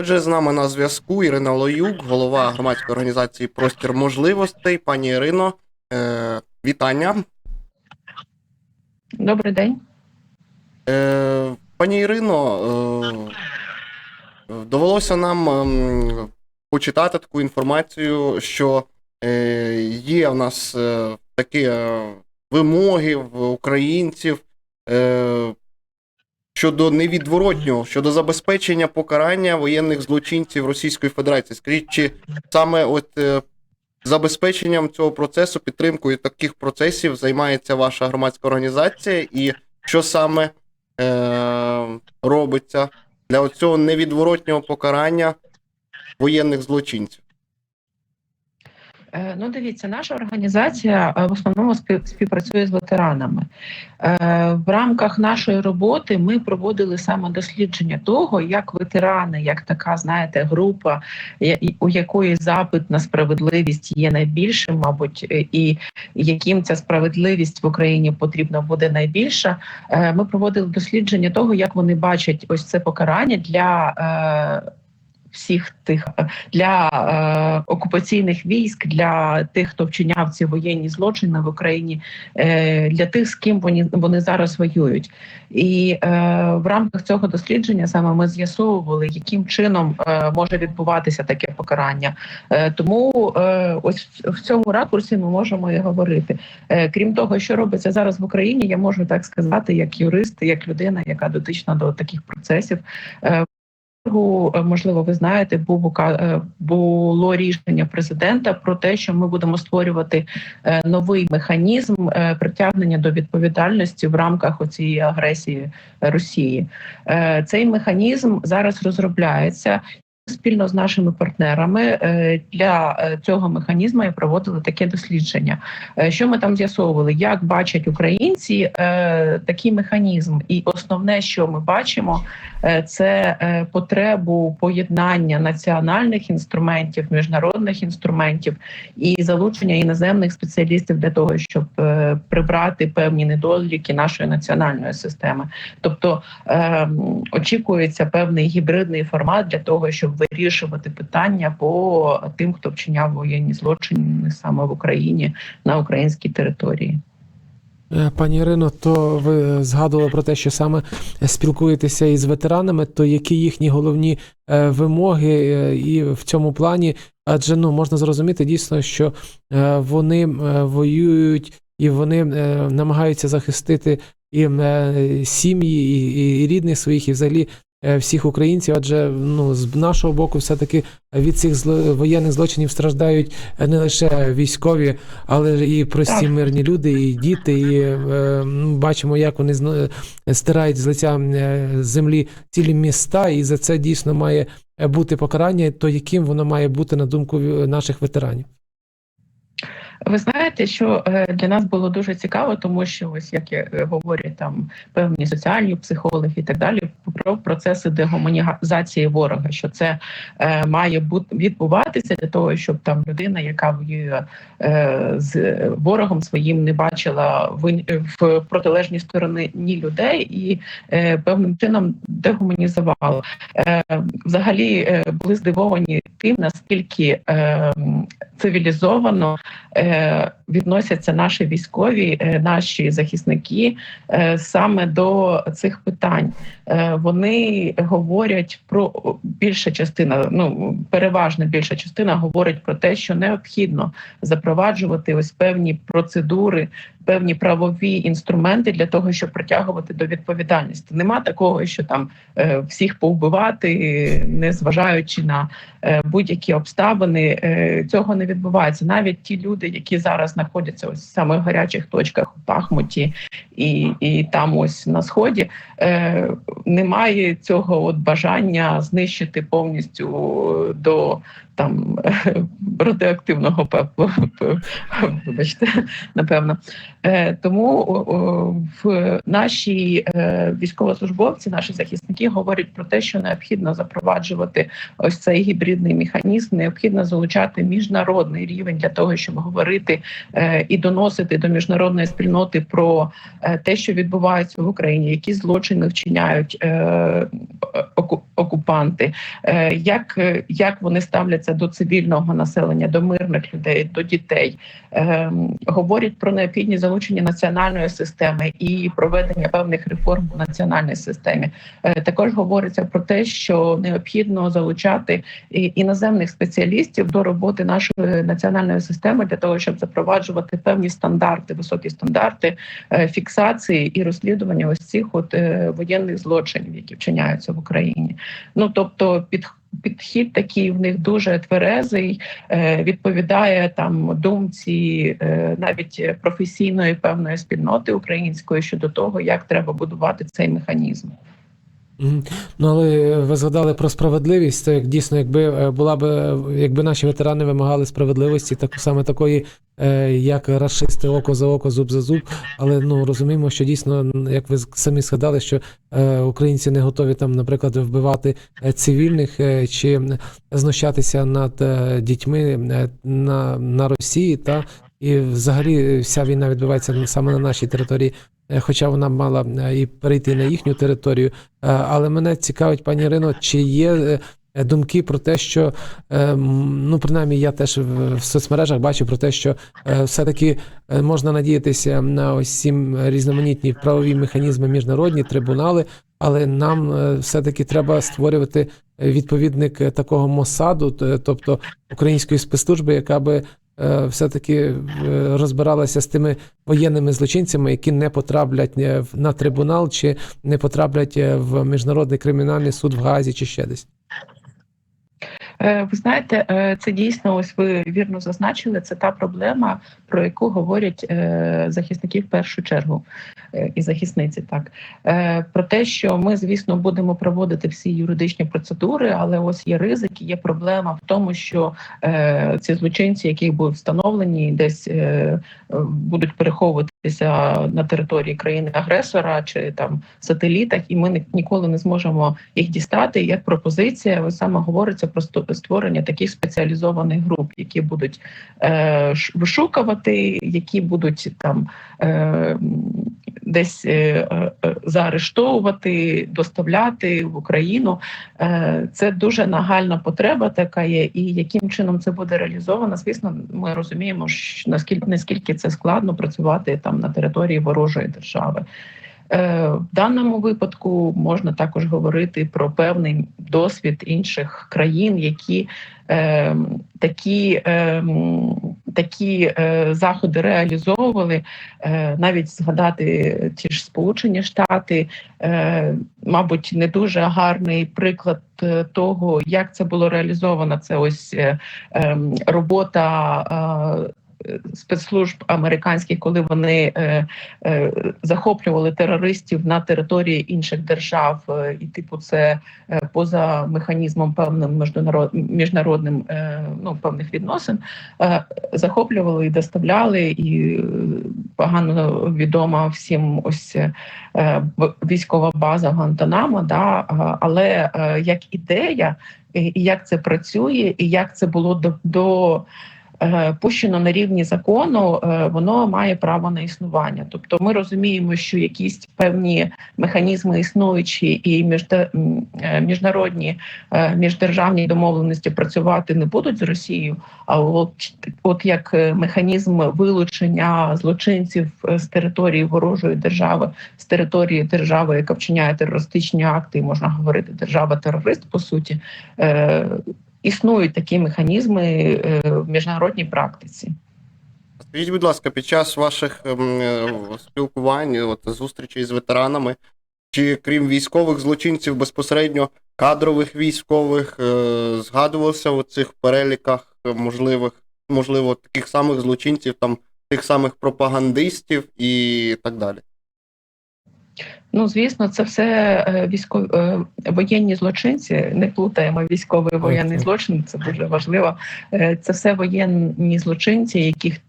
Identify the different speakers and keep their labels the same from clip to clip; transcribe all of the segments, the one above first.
Speaker 1: Отже, з нами на зв'язку Ірина Лоюк, голова громадської організації Простір можливостей. Пані Ірино, е, вітання.
Speaker 2: Добрий день.
Speaker 1: Е, пані Ірино, е, довелося нам ем, почитати таку інформацію, що е, є у нас е, такі е, вимоги в українців е, щодо невідворотнього, щодо забезпечення покарання воєнних злочинців Російської Федерації. Скажіть, чи саме от е, забезпеченням цього процесу, підтримкою таких процесів займається ваша громадська організація, і що саме е, робиться для цього невідворотнього покарання воєнних злочинців?
Speaker 2: Е, Ну, дивіться, наша організація е, в основному спів- співпрацює з ветеранами. Е, В рамках нашої роботи ми проводили саме дослідження того, як ветерани, як така, знаєте, група, у якої запит на справедливість є найбільшим, мабуть, і яким ця справедливість в Україні потрібна буде найбільша. Ми проводили дослідження того, як вони бачать ось це покарання для. Е, Всіх тих для е, окупаційних військ, для тих, хто вчиняв ці воєнні злочини в Україні, е, для тих, з ким вони, вони зараз воюють. І е, в рамках цього дослідження саме ми з'ясовували, яким чином е, може відбуватися таке покарання. Е, тому е, ось в- цьому ракурсі ми можемо і говорити. Е, крім того, що робиться зараз в Україні, я можу так сказати, як юрист, як людина, яка дотична до таких процесів. Е, е, можливо, ви знаєте, був е, було рішення президента про те, що ми будемо створювати е, новий механізм е, притягнення до відповідальності в рамках цієї агресії Росії. Е, Цей механізм зараз розробляється. Спільно з нашими партнерами е, для е, цього механізму і проводили таке дослідження. Е, Що ми там з'ясовували? Як бачать українці такий механізм? І основне, що ми бачимо, це потребу поєднання національних інструментів, міжнародних інструментів і залучення іноземних спеціалістів для того, щоб прибрати певні недоліки нашої національної системи. Тобто е, очікується певний гібридний формат для того, щоб вирішувати питання по тим, хто вчиняв воєнні злочини саме в Україні на українській території.
Speaker 3: Е, Пані Ірино, то ви згадували про те, що саме спілкуєтеся із ветеранами, то які їхні головні е, вимоги е, і в цьому плані? Адже ну можна зрозуміти дійсно, що вони воюють і вони намагаються захистити і сім'ї, і, і рідних своїх, і взагалі всіх українців. Адже ну з нашого боку, все таки від цих зло- воєнних злочинів страждають не лише військові, але і прості
Speaker 2: Так.
Speaker 3: мирні люди, і діти. І е, бачимо, як вони зно- стирають з лиця е, землі цілі міста, і за це дійсно має бути покарання. То яким воно має бути на думку е, наших ветеранів?
Speaker 2: Ви знаєте, що е, для нас було дуже цікаво, тому що ось як я е, говорять там певні соціальні психологи і так далі, про процеси дегуманізації ворога, що це е, має бути відбуватися для того, щоб там людина, яка воює е, з ворогом своїм, не бачила в, в протилежній стороні ні людей і е, певним чином дегуманізувала. Е, взагалі е, були здивовані тим, наскільки е, цивілізовано е, відносяться наші військові, е, наші захисники е, саме до цих питань. Е, вони говорять про більша частина, ну переважна більша частина говорить про те, що необхідно запроваджувати ось певні процедури, певні правові інструменти для того, щоб притягувати до відповідальності. Нема такого, що там е, всіх повбивати, не зважаючи на е, будь-які обставини. Е, цього не відбувається. Навіть ті люди, які зараз знаходяться ось в самих гарячих точках у Бахмуті і, і там ось на сході, е, немає цього от бажання знищити повністю до там радіоактивного. Вибачте, напевно. Е, Тому в наші е, військовослужбовці, наші захисники говорять про те, що необхідно запроваджувати ось цей гібридний механізм, необхідно залучати міжнародний рівень для того, щоб говорити е, і доносити до міжнародної спільноти про те, що відбувається в Україні, які злочини вчиняють окупанти, як, як вони ставляться до цивільного населення, до мирних людей, до дітей, е, говорять про необхідність залучення національної системи і проведення певних реформ в національній системі. Е, Також говориться про те, що необхідно залучати іноземних спеціалістів до роботи нашої національної системи для того, щоб запроваджувати певні стандарти, високі стандарти е, фіксації і розслідування ось цих от е, воєнних злочинів, які вчиняються в Україні. Ну тобто, під Підхід такий в них дуже тверезий, е, відповідає там думці е, навіть професійної певної спільноти української щодо того, як треба будувати цей механізм.
Speaker 3: Ну, але ви згадали про справедливість, то як дійсно, якби е, була б, е, якби наші ветерани вимагали справедливості, так саме такої, е, як расисти око за око, зуб за зуб. Але ну розуміємо, що дійсно, як ви самі згадали, що е, українці не готові там, наприклад, вбивати е, цивільних е, чи знущатися над е, дітьми е, на, на Росії, та і взагалі вся війна відбувається саме на нашій території. Е, Хоча вона мала е, і перейти на їхню територію, Е, Але мене цікавить, пані Ірино, чи є думки про те, що ну принаймні я теж в соцмережах бачу про те, що все-таки можна надіятися на ось ці різноманітні правові механізми, міжнародні трибунали, але нам все-таки треба створювати відповідник такого Мосаду, тобто української спецслужби, яка би все-таки е, розбиралася з тими воєнними злочинцями, які не потраплять е, на трибунал чи не потраплять е, в міжнародний кримінальний суд в Газі чи ще десь.
Speaker 2: Е, Ви знаєте, е, це дійсно, ось ви вірно зазначили. Це та проблема, про яку говорять е, захисники в першу чергу і захисниці. Так про те, що ми, звісно, будемо проводити всі юридичні процедури, але ось є ризики, є проблема в тому, що ці злочинці, які будуть встановлені, десь будуть переховуватися на території країни-агресора чи там сателітах, і ми ні- ніколи не зможемо їх дістати. Як пропозиція, ви саме говориться про створення таких спеціалізованих груп, які будуть е, вишукувати, які будуть там е, десь е, е, е, заарештовувати, доставляти в Україну. Це дуже нагальна потреба, така є. І яким чином це буде реалізовано? Звісно, ми розуміємо, наскільки наскільки це складно працювати там на території ворожої держави. В даному випадку можна також говорити про певний досвід інших країн, які е, такі, е, такі е, заходи реалізовували. Е, навіть згадати ті ж Сполучені Штати, е, мабуть, не дуже гарний приклад е, того, як це було реалізовано. Це ось е, е, робота. Е, Спецслужб американських, коли вони е, е, захоплювали терористів на території інших держав, е, і типу, це поза механізмом певним міжнарод, міжнародним ну певних відносин, захоплювали і доставляли, і погано відома всім ось військова база Гуантанамо, да, але як ідея, і, як це працює, і як це було до. до Пущено на рівні закону, е, воно має право на існування. Тобто, ми розуміємо, що якісь певні механізми існуючі і е, міжнародні е, міждержавні домовленості працювати не будуть з Росією. А от, от як е, механізм вилучення злочинців е, з території ворожої держави, з території держави, яка вчиняє терористичні акти, можна говорити держава-терорист, по суті, е, існують такі механізми е, в міжнародній практиці.
Speaker 1: Скажіть, будь ласка, під час ваших ем, е, спілкувань, от, зустрічей з ветеранами, чи крім військових злочинців, безпосередньо кадрових військових, е, згадувалося в цих переліках можливих, можливо, таких самих злочинців, там, тих самих пропагандистів і так далі?
Speaker 2: Ну, звісно, це все е, військові е, воєнні злочинці. Не плутаємо військовий воєнний злочин. Це дуже важливо. Е, Це все воєнні злочинці, яких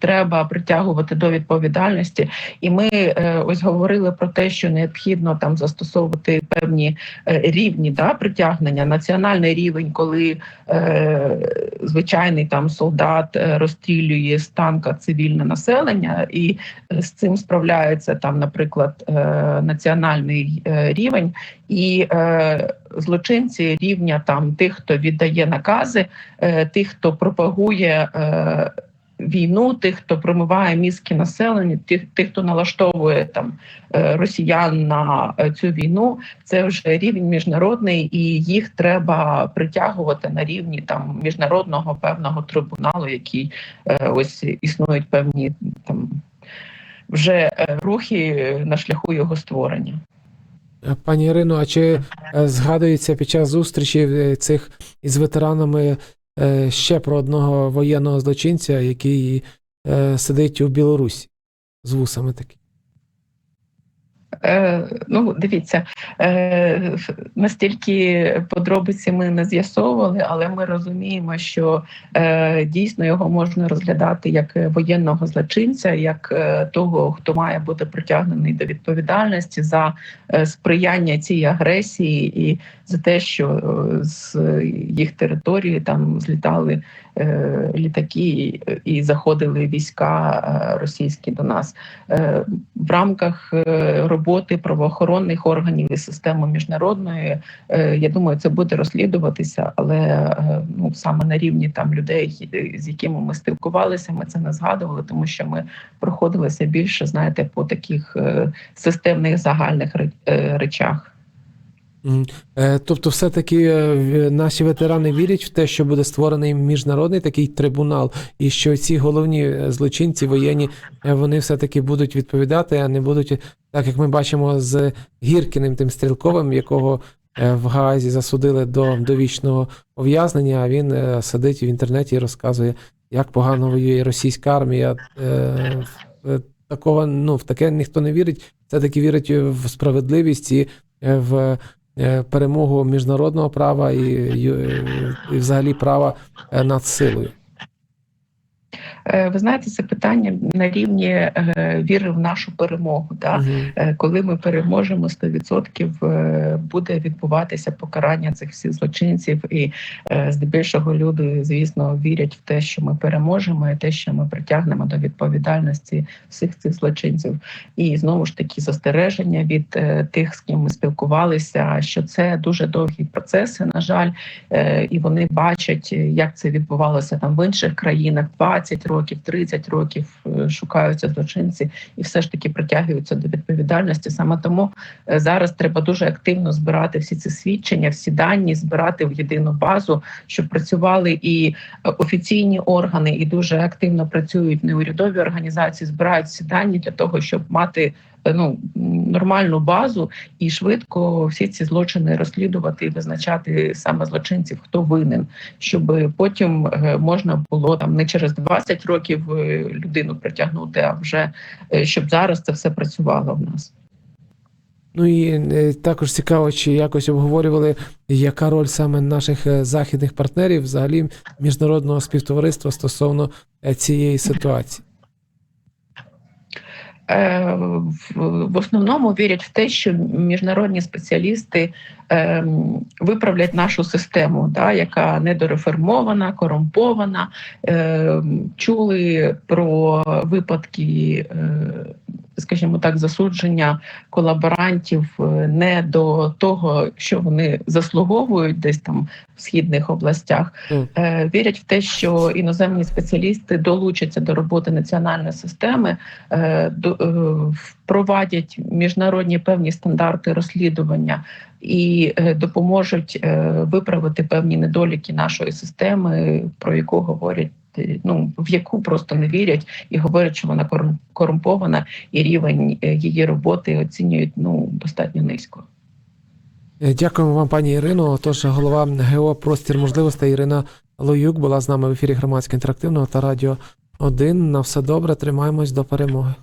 Speaker 2: треба притягувати до відповідальності. І ми е, ось говорили про те, що необхідно там застосовувати певні е, рівні да, притягнення. Національний рівень, коли е, звичайний там солдат е, розстрілює з танка цивільне населення, і з цим справляється там, наприклад, е, національний рівень, і е, злочинці рівня там тих, хто віддає накази, тих, хто пропагує. Війну тих, хто промиває мізки населення, тих, тих, хто налаштовує там е, росіян на е, цю війну, це вже рівень міжнародний, і їх треба притягувати на рівні там міжнародного певного трибуналу, який е, ось існують певні там вже рухи на шляху його створення.
Speaker 3: Пані Ірино, а чи згадується під час зустрічі цих із ветеранами ще про одного воєнного злочинця, який е, сидить у Білорусі з вусами такі?
Speaker 2: Е, ну, дивіться, е, настільки подробиці ми не з'ясовували, але ми розуміємо, що е, дійсно його можна розглядати як воєнного злочинця, як того, хто має бути притягнений до відповідальності за сприяння цій агресії і за те, що з їх території там злітали літаки і, заходили війська е, російські до нас. Е, в рамках е, роботи правоохоронних органів і системи міжнародної, е, я думаю, це буде розслідуватися, але е, ну саме на рівні там людей, е, з якими ми спілкувалися, ми це не згадували, тому що ми проходилися більше, знаєте, по таких е, системних загальних е, речах.
Speaker 3: Е, Тобто, все-таки е, наші ветерани вірять в те, що буде створений міжнародний такий трибунал, і що ці головні е, злочинці воєнні вони все-таки будуть відповідати, а не будуть, так як ми бачимо з Гіркіним, тим стрілковим, якого в Гаазі засудили до довічного ув'язнення. А він сидить в інтернеті і розказує, як погано воює російська армія. Такого ну в таке ніхто не вірить. Це таки вірить в справедливість і в перемогу міжнародного права і, і, і взагалі права е, над силою.
Speaker 2: Е, Ви знаєте, це питання на рівні е, віри в нашу перемогу. Да?
Speaker 3: Мгм.
Speaker 2: Е, коли ми переможемо 100%, е, буде відбуватися покарання цих всіх злочинців, і здебільшого люди, звісно, вірять в те, що ми переможемо, і те, що ми притягнемо до відповідальності всіх цих злочинців. І знову ж таки застереження від тих, з ким ми спілкувалися, що це дуже довгі процеси, на жаль, і вони бачать, як це відбувалося там в інших країнах 20 років, 30 років е, шукаються злочинці і все ж таки притягуються до відповідальності. Саме тому е, зараз треба дуже активно збирати всі ці свідчення, всі дані, збирати в єдину базу, щоб працювали і е, офіційні органи, і дуже активно працюють неурядові організації, збирають всі дані для того, щоб мати. Е, Ну нормальну базу і швидко всі ці злочини розслідувати і визначати саме злочинців, хто винен, щоб потім е, можна було там не через 20 років е, людину притягнути, а вже щоб зараз це все працювало в нас.
Speaker 3: Ну і також цікаво, чи якось обговорювали, яка роль саме наших західних партнерів, взагалі міжнародного співтовариства стосовно цієї ситуації.
Speaker 2: Е, в- основному вірять в те, що міжнародні спеціалісти ем, виправлять нашу систему, да, яка недореформована, корумпована. Ем, Чули про випадки, е, скажімо так, засудження колаборантів е, не до того, що вони заслуговують десь там в східних областях. Е, Вірять в те, що іноземні спеціалісти долучаться до роботи національної системи, е, впровадять міжнародні певні стандарти розслідування і допоможуть виправити певні недоліки нашої системи, про яку говорять. Е, Ну, в яку просто не вірять і говорять, що вона корумпована, і рівень е, її роботи оцінюють ну достатньо низько.
Speaker 3: Е, Дякуємо вам, пані Ірино. Тож голова ГО Простір можливостей Ірина Лоюк була з нами в ефірі громадсько інтерактивного та радіо 1. На все добре, тримаємось до перемоги.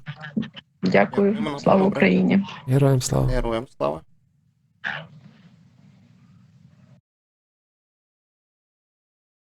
Speaker 2: Дякую, слава
Speaker 1: добре.
Speaker 2: Україні.
Speaker 3: Героям слава.
Speaker 1: Героям слава.